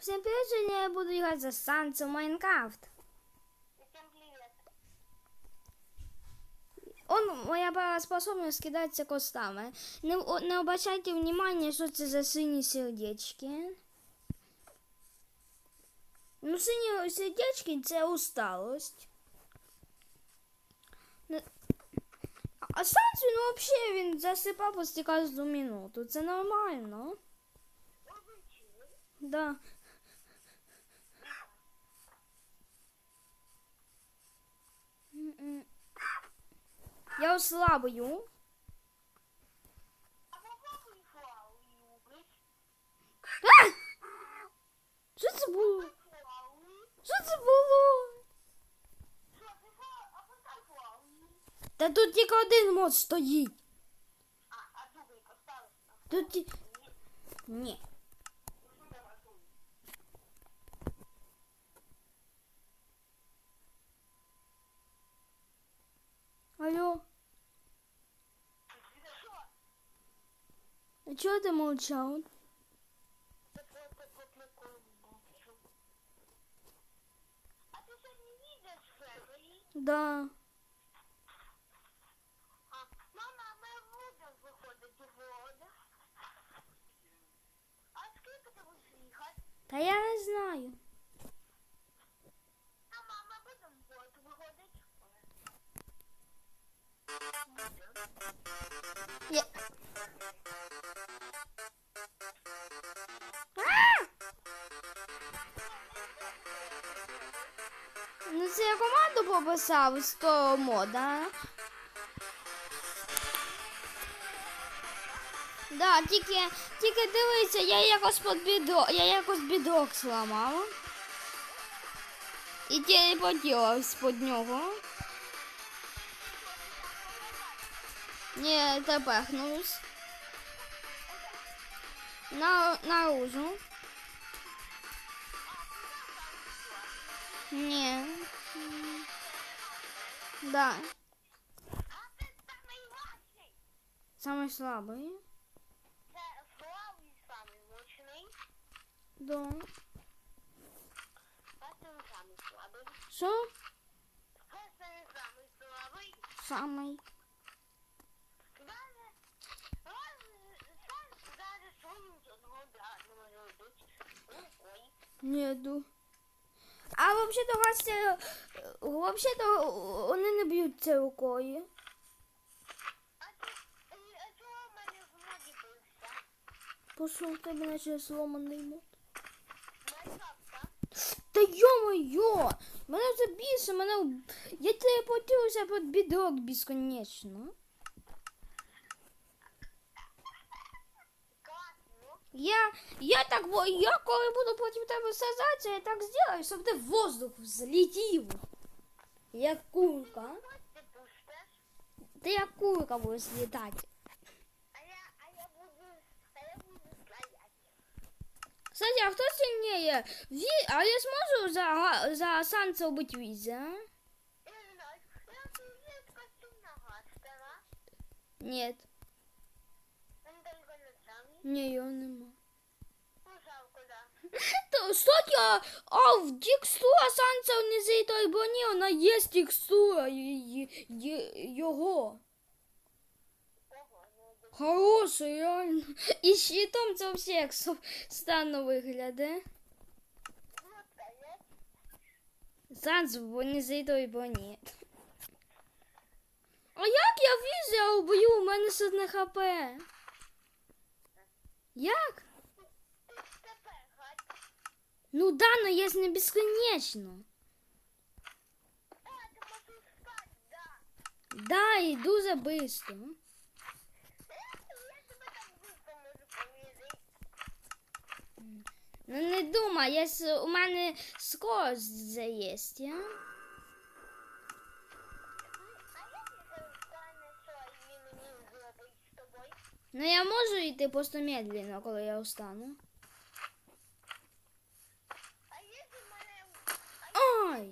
Всем привет, сегодня я буду играть за Санцу Майнкрафт. Он, моя пара способность кидаться костами. Не, не обращайте внимания, что это за сині сердечки. Ну, сині сердечки это усталость. А Санс, він ну, взагалі він засипав постійно кожну минуту. Це нормально. Да. Я слабую. А! Е! Що це було? Що це було? Та тут тільки один мод стоїть. Тут ті... Ні. чого ти мовчав? Да. Мама, ми будемо виходити в. А скільки ти будеш їхати? Та я не знаю. А мама будемо в воду виходити? Будемо. його писав з того мода. Да, тільки тільки дивися, я якось під бідо, я якось бідок зламала. І телепотілась під нього. Не тепехнулась. На наружу. Ні. Да. Самый слабый. самый мощный. Да. Самый. Да, да, да, срочно Что? Самый. Неду. А вообще-то Гася, э, вообще-то вони не б'ються рукою. Пошел ты, блядь, я сломанный мод. Та йо-моє! Мене це біса, мене... Я телепортувався під бідок безконечно. Я я так я коли буду проти тебе сазатися, я так сделаю, чтобы ты в воздух взлетів. Як курка. Ти як курка будеш взлетать? Кстати, а кто сильнее? Ви, А я смогу за, за санце убить візі, а? Нет. Ні, його нема. Кстати, а, а в текстура санца не зі той броні, вона є текстура його. Хороший, реально. І щитом це всіх стану виглядає. Санс не зі той броні. А як я візі убью? У мене ще одне хп. Як? Ну да, но если бесконечно. Да, йду за быстро. Ну не думай, якщо у мене скорость заєсть, а? Ну я можу йти просто медленно, коли я устану. Ай!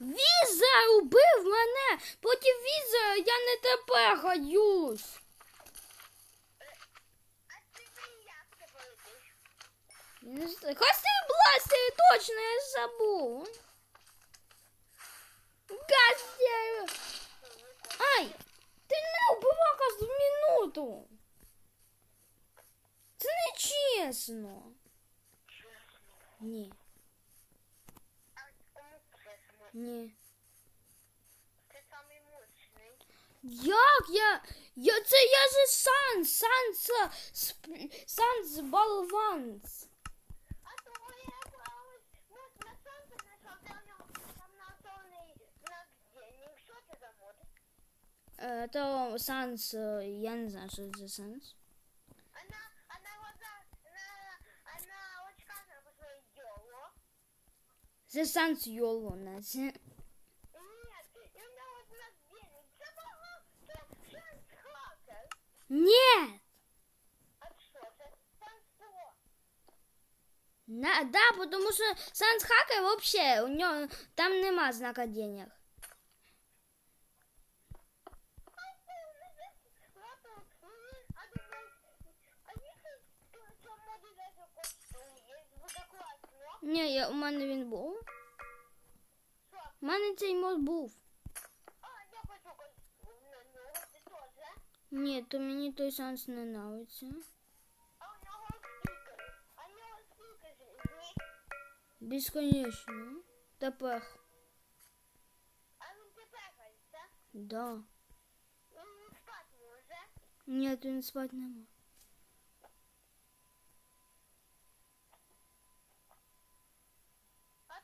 Віза убив мене! Потім віза я не тебе гаюсь. Хасти бласти, точно я забув. Гастер. Ай! Ти не вбивав кожну минуту. Це не чесно. Ні, ні. Як я? я це я же Санс, Санс, Санс Балванс. А того я правильно, мод на сонце знайшов, де у нього там нарисований знак денег. Що це за мод? Е, То Санс, е, я не знаю, що це Санс. А на, а на глаза, на, а на очках написано йоло. Це Санс Йолона. Це... Нет, и у него знак денег. Це бага, це шанс хакер. Ні! А що це? Шанс кого? На, да, тому що Санс Хакер вообще, у нього там нема знака денег. А це не знати. А думаю, а якщо в цьому моді даже костюм є, буде класно. Ні, я, у мене він був. Що? У мене цей мод був. А, я хочу костюм на нього, ти теж? Ні, то мені той Санс не нравиться. А у нього стікер. А у нього стікер з них. Безконечно. Тепер. А він тепер, Да. він спати може. Ні, він спати не може.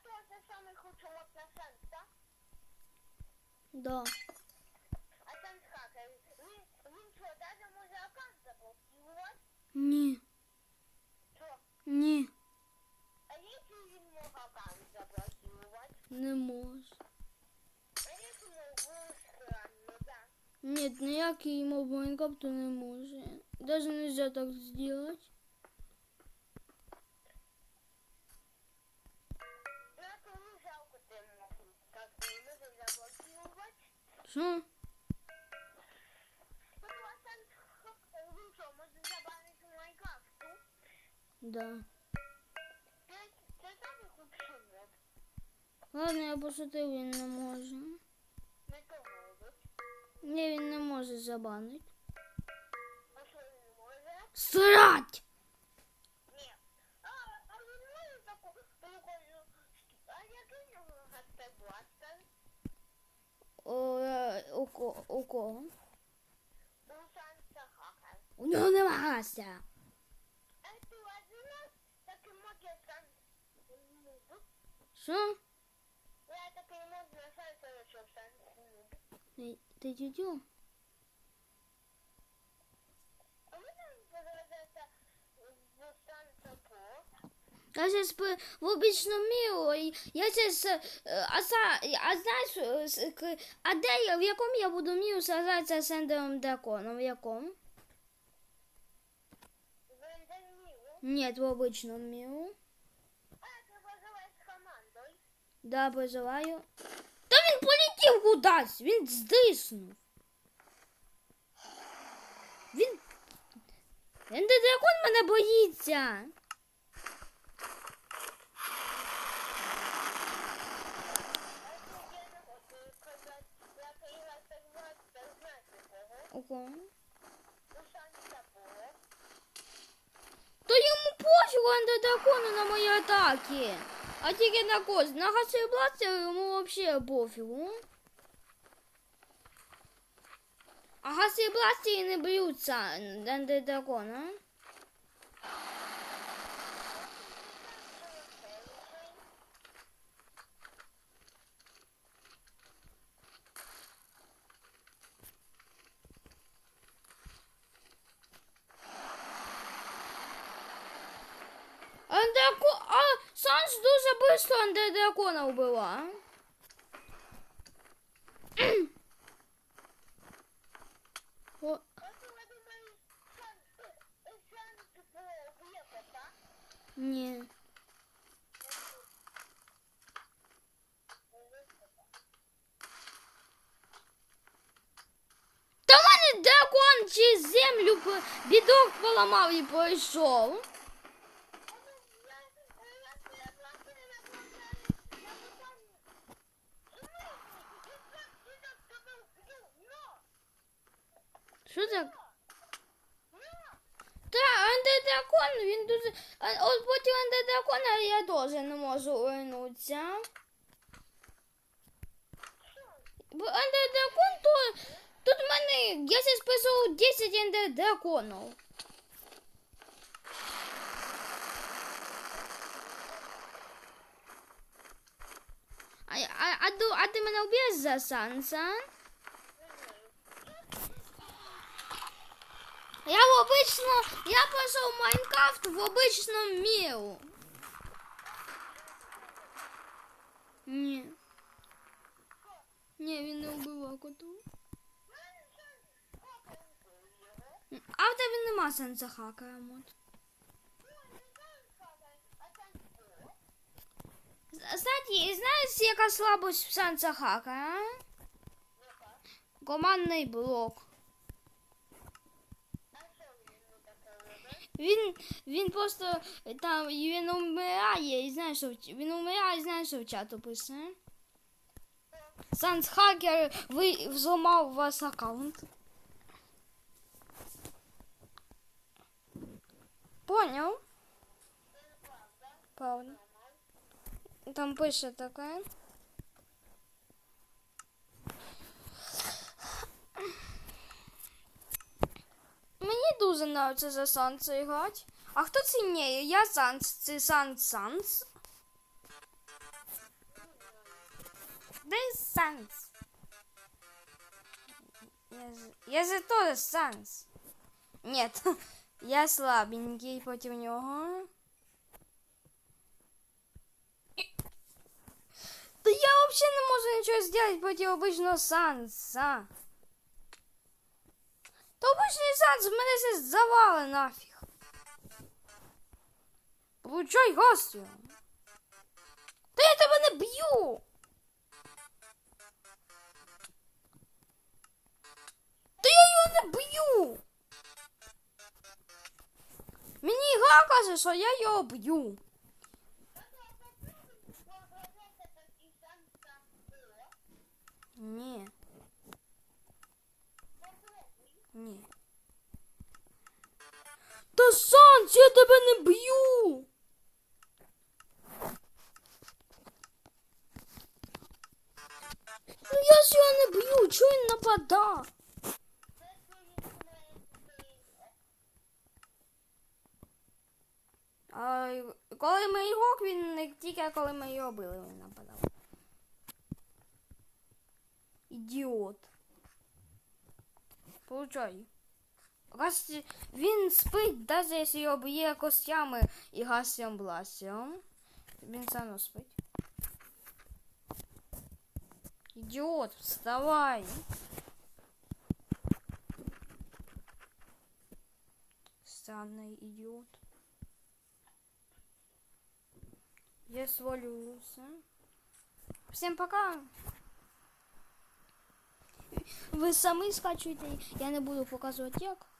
А то це самий худший мод на шанс, так? Да. А там хакер, він, він що, даже може аккаунт заблокувати? Ні. Що? Ні. А якщо він мог аккаунт заблокувати? Не може. А якщо мог странно, да? Ні, ніякий моб Майнкрафту не може. Даже нельзя так сделать. Да. Самий худший мод. Ладно, я пошутив, він не може. Ні, він не може забанити. Що? Срать! Ні. А, а він може таку прикольну... А який у нього гастер бластер? О, е, у, ко- у кого? У. У нього нема гася. А ти один раз такий мод я сам нуб. Що? Я такий мод на Санса, що сам нуб. Ти, ти тютю? А можна подивитися в Санса по? Я сейчас по, в обычном миру, и я сейчас, э, а, са- а знаешь, э, с- к- а де я, в якому я буду миру сражатися з Ендером Драконом? В якому? Вендемілу. Нет, в обычном миру. А, треба живеш з командою. Да, призиваю. Та він полетів кудись, він здиснув. Він... Ендер Дракон мене боїться. Ого. То йому пофігу Ендер на мої атаки. А тільки на коз. На гасий бластер йому вообще пофігу. А гасий бластери не б'ються Ендер Дракона. Ендер А Санж дуже швидко Ендер Дракона вбила. О, А ти, я думаю, Санс, Санс по б'є кота? ні. Та в мене дракон через землю по- бідок поламав і пройшов. Я Що так? Так, антидракон, він А от проти антидракона я теж не можу вернутися. Бо антидракон то. Тут в мене. Я зараз списував 10 антидраконів. А, а, а, ду- а ти мене вб'єш за Санса? Я в обично, я пошел в Майнкрафт в обычном миру. Ні. Ні, він не вбивав коту. А в тебе нема сенса хакера, мод. Кстати, знаєш, яка слабость в сенса хакера? Командний блок. Він, він просто е, там він вмирає і знає, що в ч- він вмирає і знає, що в чату пише. Санс хакер ви взломав у вас аккаунт. Поняв? Правда. Там пише таке. дуже нравиться за Санса грати. А хто сильніє? Я Санс, це Санс Санс. Де Санс? Я, же- я же тоже Санс. Нет, я слабенький против нього. Да я вообще не можу нічого сделать против обычного Санса. Та обычный Санс в мене все завали нафіг. Получай гостю. Та я тебе не б'ю. Та я його не б'ю. Мені гра каже, що я його б'ю. Ні. Ні. Та Санс, я тебе не б'ю. Ну я ж його не б'ю, чого він нападав? А коли ми ігрок, він не тільки коли ми його били, він нападав. Ідіот. Получай. Раз він спить, навіть якщо його б'є костями і гасом бласом. Він все одно спить. Ідіот, вставай. Странный идиот. Я свалюся. Всем пока. Ви самі скачуєте, я не буду показувати як.